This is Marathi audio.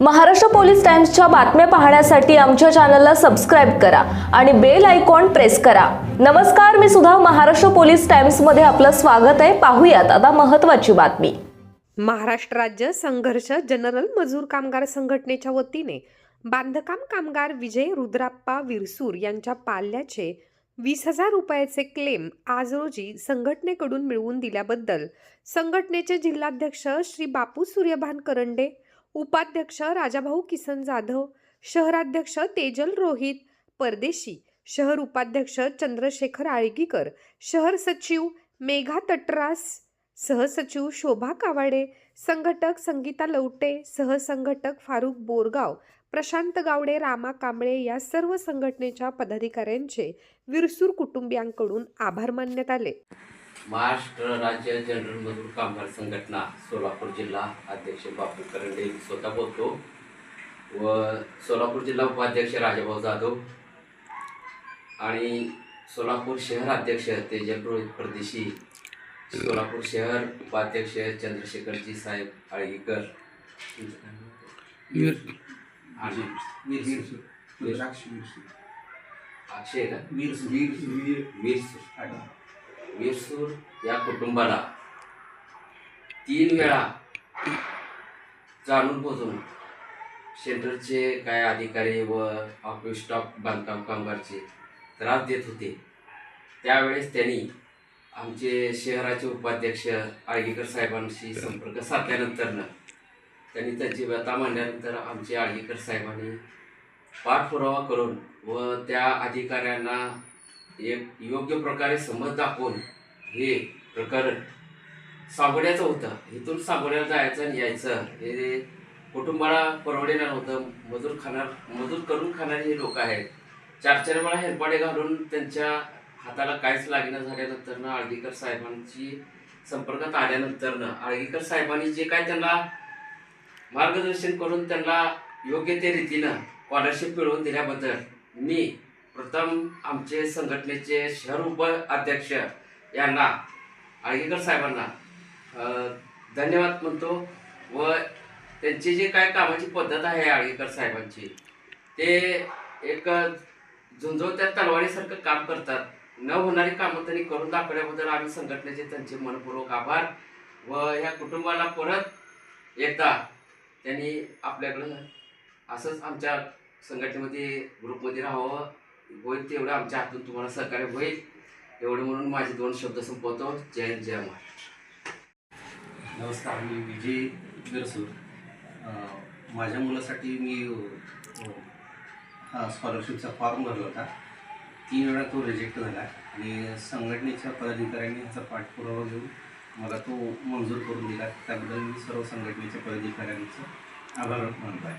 महाराष्ट्र पोलीस टाइम्सच्या बातम्या पाहण्यासाठी आमच्या चॅनलला सबस्क्राईब करा आणि बेल आयकॉन प्रेस करा. नमस्कार मी सुद्धा महाराष्ट्र पोलीस टाइम्समध्ये आपलं स्वागत आहे. पाहूयात आता महत्त्वाची बातमी. महाराष्ट्र राज्य संघर्ष जनरल मजूर कामगार संघटनेच्या वतीने बांधकाम कामगार विजय रुद्राप्पा विरसूर यांच्या पाल्याचे वीस हजार रुपयाचे क्लेम आज रोजी संघटनेकडून मिळवून दिल्याबद्दल संघटनेचे जिल्हाध्यक्ष श्री बापू सूर्यभान करंडे उपाध्यक्ष राजाभाऊ किसन जाधव शहराध्यक्ष तेजल रोहित परदेशी शहर उपाध्यक्ष चंद्रशेखर आळगीकर शहर सचिव मेघा तटरास सहसचिव शोभा कावाडे संघटक संगीता लवटे सहसंघटक फारुख बोरगाव प्रशांत गावडे रामा कांबळे या सर्व संघटनेच्या पदाधिकाऱ्यांचे विरसूर कुटुंबियांकडून आभार मानण्यात आले. महाराष्ट्र राज्य जनरल मजूर कामगार संघटना सोलापूर जिल्हा अध्यक्ष बापू करंडे स्वतः बोलतो. व सोलापूर जिल्हा उपाध्यक्ष राजाभाऊ जाधव आणि सोलापूर शहर अध्यक्ष तेजल रोहित परदेशी सोलापूर शहर उपाध्यक्ष चंद्रशेखरजी साहेब आळगीकर आणि अक्षय का? वीरसूर वीरसूर या कुटुंबाला तीन वेळा जाणून पोचून सेंटरचे काय अधिकारी व ऑफिस स्टॉप बांधकाम कामगारचे त्रास देत होते. त्यावेळेस त्यांनी आमचे शहराचे उपाध्यक्ष आळगीकर साहेबांशी संपर्क साधल्यानंतरनं त्यांनी त्यांची व्यथा मांडल्यानंतर आमचे आळगीकर साहेबांनी पाठपुरावा करून व त्या अधिकाऱ्यांना एक योग्य प्रकारे समज दाखवून हे प्रकरण सांगोड्याचं होतं. इथून सांगोड्याला जायचं आणि यायचं. हे कुटुंबाला परवडेणार नव्हतं. मजूर खाणार मजूर करून खाणारे हे लोक आहेत. चार चार वेळा हेरपाडे घालून त्यांच्या हाताला काहीच लागणं झाल्यानंतरनं आळगीकर साहेबांची संपर्कात आल्यानंतरनं आळगीकर साहेबांनी जे काय त्यांना मार्गदर्शन करून त्यांना योग्य ते रीतीनं स्कॉलरशिप मिळवून दिल्याबद्दल मी प्रथम आमचे संघटनेचे शहर उप अध्यक्ष यांना आळगीकर साहेबांना धन्यवाद म्हणतो व त्यांची जी काय कामाची पद्धत आहे आळगीकर साहेबांची ते एक झुंजवत्या तलवारीसारखं काम करतात. न होणारी कामं त्यांनी करून दाखवल्याबद्दल आम्ही संघटनेचे त्यांचे मनपूर्वक आभार व ह्या कुटुंबाला परत एकदा त्यांनी आपल्याकडं असंच आमच्या संघटनेमध्ये ग्रुपमध्ये राहावं. होईल तेवढं आमच्या हातून तुम्हाला सहकार्य होईल. एवढं म्हणून माझे दोन शब्द संपवतो. जय हिंद, जय महाराष्ट्र. नमस्कार मी विजय बिरसूर. माझ्या मुलासाठी मी स्कॉलरशिपचा फॉर्म भरला होता. तीन वेळा तो रिजेक्ट झाला आणि संघटनेच्या पदाधिकाऱ्यांनी ह्याचा पाठपुरावा घेऊन मला तो मंजूर करून दिला. त्याबद्दल मी सर्व संघटनेच्या पदाधिकाऱ्यांचं आभार मानतो आहे.